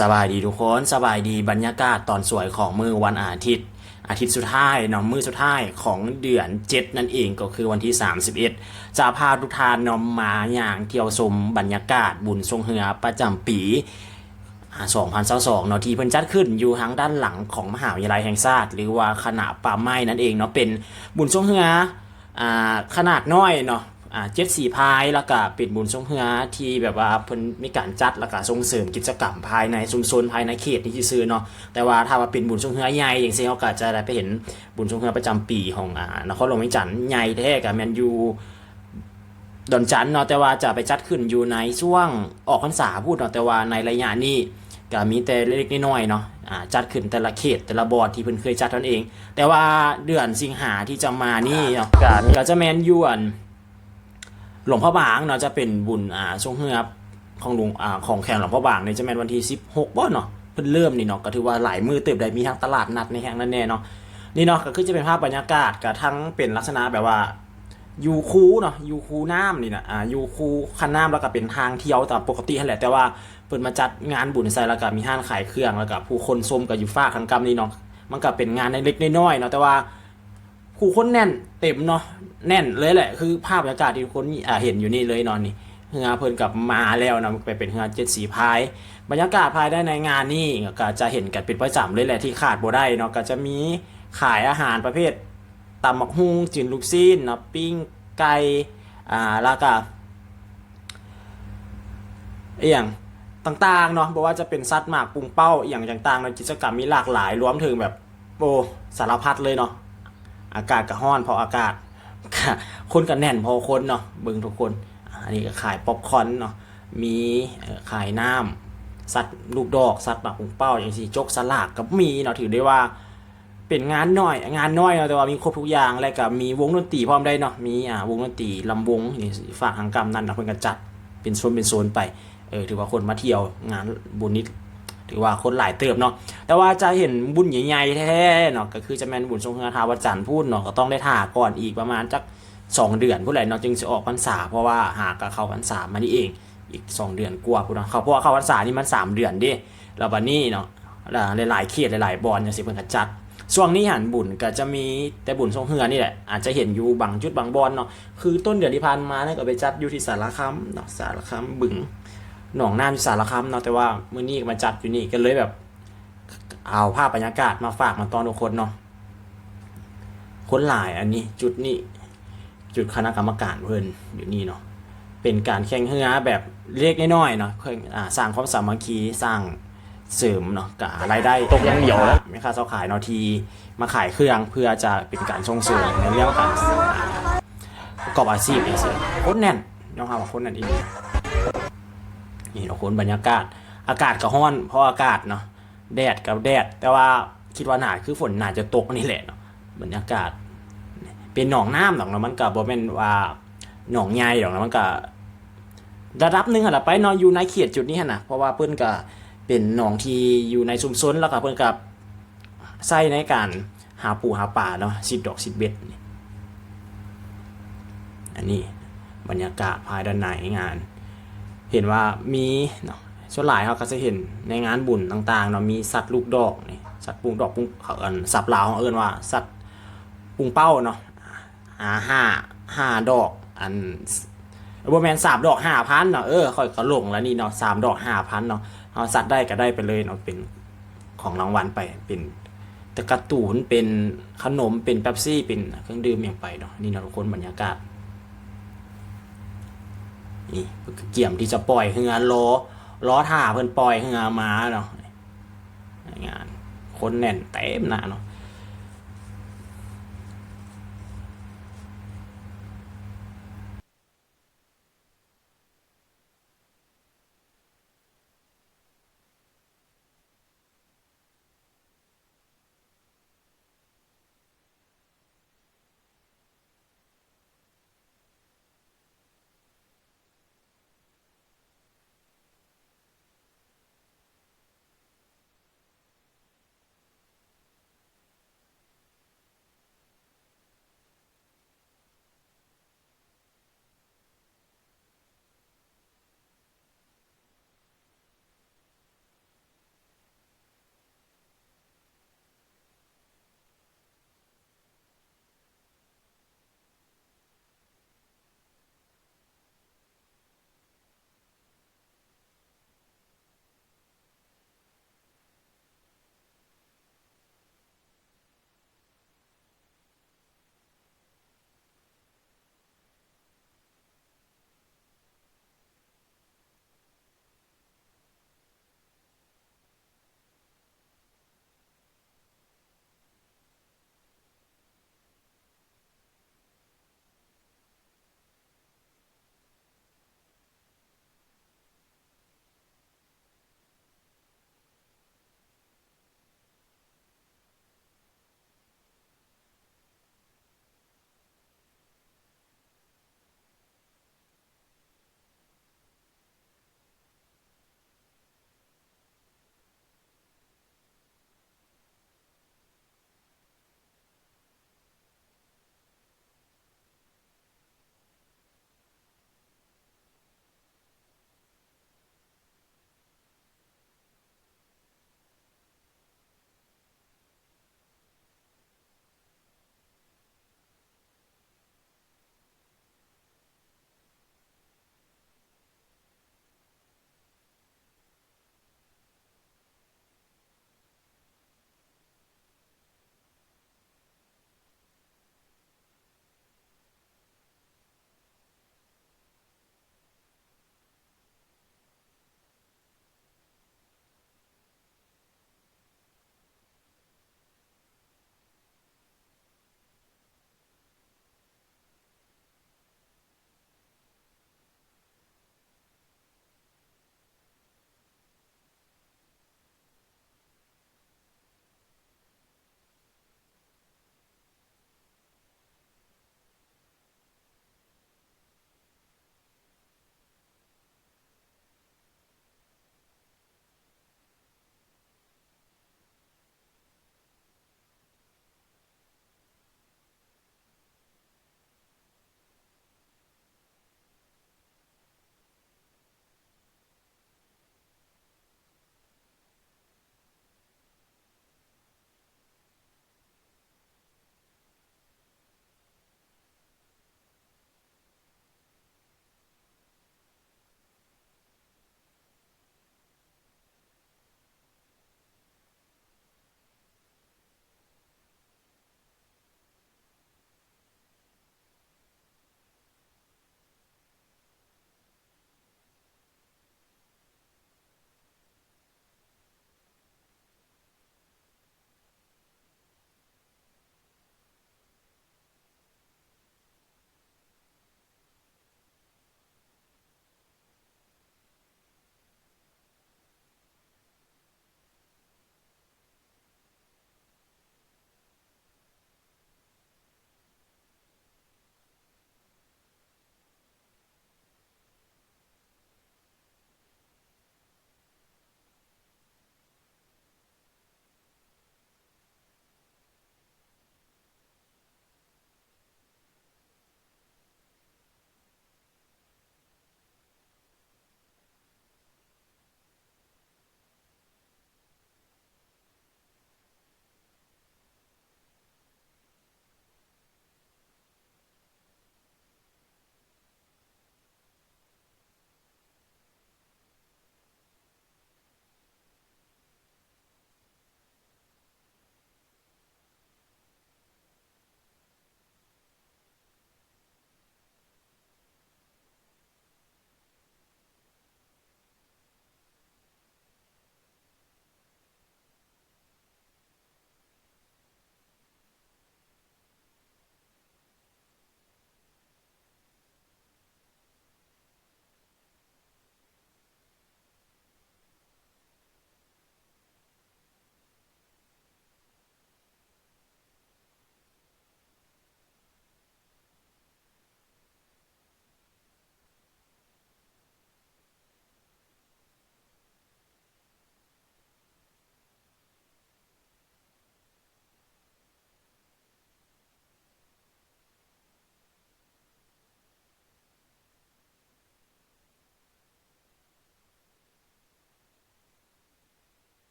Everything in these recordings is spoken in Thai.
สบายดีทุกคนสบายดีบรรยากาศตอนสวยของมือวันอาทิตย์ อาทิตย์สุดท้ายเนาะมือสุดท้ายของเดือน7นั่นเองก็คือวันที่ 31 จะพาทุกทานนอมมาอย่างเที่ยวชมบรรยากาศบุญทรงเหือประจำปีอ่า2022เนาะที่เพิ่นจัดขึ้นอยู่ทางด้านหลังของมหาวิทยาลัยแห่งชาติ หรือว่าคณะป่าไม้นั่นเองเนาะเป็นบุญทรงเหืออ่าขนาดน้อยเนาะ อ่าเจ็ดสีพายแล้วก็เป็นบุญทรงเฮือที่แบบว่าเพิ่นมีการจัดแล้วก็ส่งเสริมกิจกรรมภายในชุมชนภายในเขตนี้ซื่อเนาะแต่ว่าถ้าว่าเป็นบุญทรงเฮือใหญ่อย่างเช่นเราก็จะได้ไปเห็นบุญทรงเฮือประจำปีของอ่านครหลวงเวียงจันทน์ใหญ่แท้กับแมนยูดอนจันเนาะแต่ว่าจะไปจัดขึ้นอยู่ในช่วงออกพรรษาพูดเนาะแต่ว่าในระยะนี้ก็มีแต่เล็กน้อยเนาะอ่าจัดขึ้นแต่ละเขตแต่ละบอร์ดที่เพิ่นเคยจัดนั้นเอง แต่ว่าเดือนสิงหาที่จะมานี่เนาะก็จะแมนยูอัน หลวงพ่อบางเนาะจะเป็นบุญอ่าช่วงเฮือบของหลวงอ่าของแข่งหลวงพ่อบางเนี่ยจะแม่นวันที่ 16บ่เนาะเพิ่นเริ่มนี่เนาะก็ถือว่าหลายมือเติบได้มีทั้งตลาดนัดในแห่งนั้นแน่เนาะนี่เนาะก็คือจะเป็นภาพบรรยากาศกับทั้งเป็นลักษณะแบบว่ายูคูเนาะยูคูน้ำนี่นะอ่ายูคูคันน้ำแล้วก็เป็นทางเที่ยวตามปกติแหละแต่ว่าเพิ่นมาจัดงานบุญใส่แล้วก็มีห้านขายเครื่องแล้วก็ผู้คนส้มก็อยู่ฟ้ากทางกำนี่เนาะมันก็เป็นงานเล็กๆน้อยๆเนาะแต่ว่า ผู้คนแน่นเต็มเนาะแน่นเลยแหละ คือภาพบรรยากาศที่ทุกคนอ่าเห็นอยู่นี่เลยนอนนี่เฮือเพิ่นกับมาแล้วนะไปเป็นเฮือเจ็ดสีพาย บรรยากาศภายได้ในงานนี่ก็จะเห็นกันเป็นประจำเลยแหละที่ขาดบ่ได้เนาะก็จะมีขายอาหารประเภทตำหมักฮุงจินลูกซีนเนาะปิ้งไก่อ่าแล้วก็อหย่างต่างๆเนาะบอกว่าจะเป็นซัดหมากปรุงเป้าอย่างต่างๆในกิจกรรมมีหลากหลายรวมถึงแบบโอ้สารพัดเลยเนาะ อากาศก็ห้อนเพออากาศคนก็แน่นพอคนเนาะเบิ่งทุกคน อันนี้ก็ขายป๊อปคอนเนาะมีขายน้ำสัตว์ลูกดอกสัตว์หมากปุงเป้าอย่างสี่จกสลากก็มีเนาะถือได้ว่าเป็นงานน้อยงานน้อยเนาะแต่ว่ามีครบทุกอย่างแล้วก็มีวงดนตรีพร้อมได้เนาะมีอ่าวงดนตรีลำวงนี่ฝากทางกรรมนั่นนะเพิ่นก็จัดเป็นโซนเป็นโซนไปเออถือว่าคนมาเที่ยวงานบุญนี้ ถือว่าคนหลายเติบเนาะแต่ว่าจะเห็นบุญใหญ่ๆแท้ๆเนาะก็คือจะแมนบุญทรงเฮือทาวัจันทร์พูดเนาะก็ต้องได้ถ่าก่อนอีกประมาณจักสองเดือนผู้ใดเนาะจึงจะออกพรรษาเพราะว่าหากกับเข้าพรรษามานี่เองอีกสองเดือนกว่าพูดเนาะเขาเพราะว่าเข้าพรรษานี่มันสามเดือนดิแล้วบัดนี้เนาะหลายๆเขตหลายๆบอลอย่างสิเพิ่นก็จัดช่วงนี้หันบุญก็จะมีแต่บุญทรงเฮือนี่แหละอาจจะเห็นอยู่บางจุดบางบอลเนาะคือต้นเดือนที่ผ่านมาเนี่ยก็ไปจัดอยู่ที่สารคามเนาะสารคามบึง หนองน้ำอยู่สารคามเนาะแต่ว่ามื้อนี้ก็มาจัดอยู่นี่ก็เลยแบบ เอาภาพบรรยากาศมาฝากมาตอนทุกคนเนาะคนหลายอันนี้จุดนี้จุดคณะกรรมการเพิ่นอยู่นี่เนาะเป็นการแข่งเรือแบบเล็กน้อยๆเนาะเพิ่งอ่าสร้างความสามัคคีสร้างเสริมเนาะกับรายได้ตกอยังเดียวแล้วไม่ค่าเช่าขายเนาะทีมาขายเครื่องเพื่อจะเป็นการส่งเสริมในเรื่องการประกอบอาชีพอย่างเสียโคตรแน่นน้องครับว่าโคตรแน่นอีก นี่เราคนบรรยากาศ อากาศก็ร้อน เพราะอากาศเนาะแดดกับแดด แต่ว่าคิดว่าหนาคือฝนหนาจะตกนี่แหละเนาะบรรยากาศ เป็นหนองน้ำหนองแล้วมันก็บ่แม่นว่าหนองใหญ่หรอกนะมันก็ระดับหนึงหั่นล่ะไปเนาะอยู่ในเขตจุดนี้หันนะเพราะว่าเพิ่นก็เป็นหนองที่อยู่ในชุมชนแล้วก็เพิ่นก็ใช้ในการหาปูหาปลาเนาะสิดดอกสิดเบ็ดนี่อันนี้บรรยากาศภายด้านในงาน เห็นว่ามีเนาะส่วนหลายเขาก็จะเห็นในงานบุญต่างๆเนาะมีสัตว์ลูกดอกนี่สัตว์ปุงดอกปุงเขาเอินสับลาวเขาเอินว่าสัตว์ปุงเป้าเนาะอ่าห้าห้าดอกอันบแมนสามดอกห้าพันเนาะเออค่อยก็หลงแล้วนี่เนาะสามดอกห้าพันเนาะเอาสัตว์ได้ก็ได้ไปเลยเนาะเป็นของรางวัลไปเป็นตะการ์ตูนเป็นขนมเป็นเป๊ปซี่เป็นเครื่องดื่มอย่างไปเนาะนี่เนาะทุกคนบรรยากาศ นี่เกี่ยมที่จะปล่อยเฮือล้อล้อถ่าเพิ่นปล่อยเฮือมาเนาะงาน คนแน่นเต็มหน้าเนาะ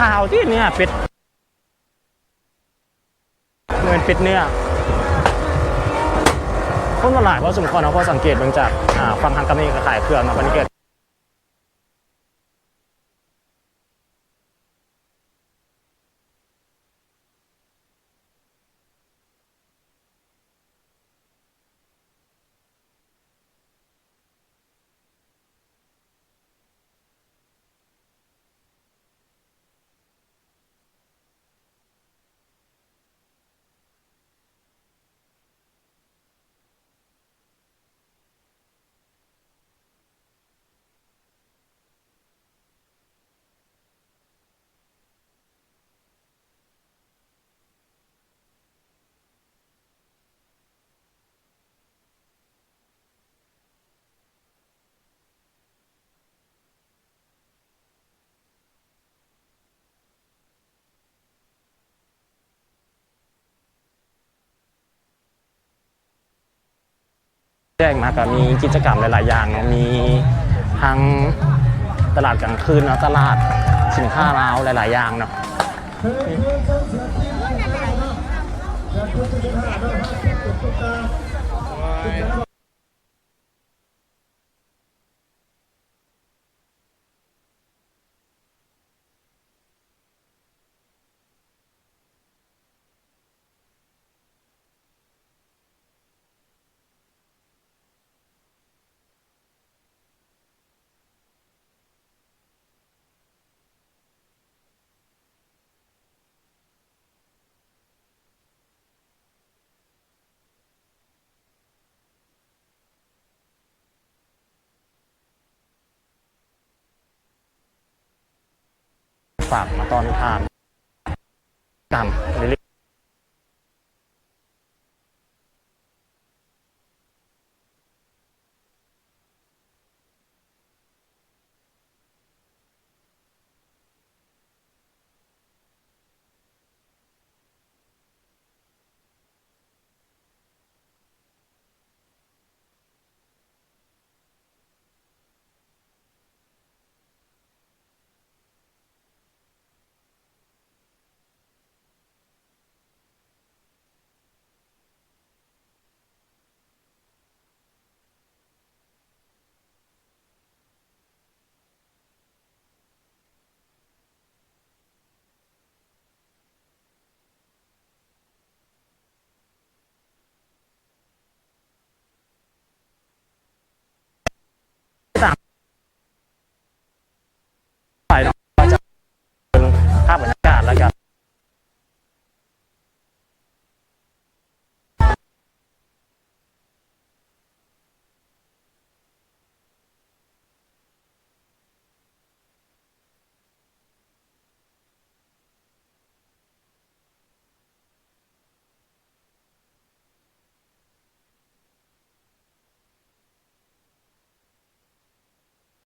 ข่าวที่เนื้อเป็ดเหมือนเป็ดเนื้อคนมาหลายเพราะสมควรนะพอสังเกตเบื้องจากฝั่งทางกำเนิดขายเครื่องเนาะบันนี้เกิด แจ้งมาก็มีกิจกรรมหลาย ๆ อย่างเนาะมีทั้งตลาดกลางคืนเนาะตลาดสินค้าลาวหลาย ๆ อย่างเนาะ ฝากมาตอนทานกรรมเรื่อ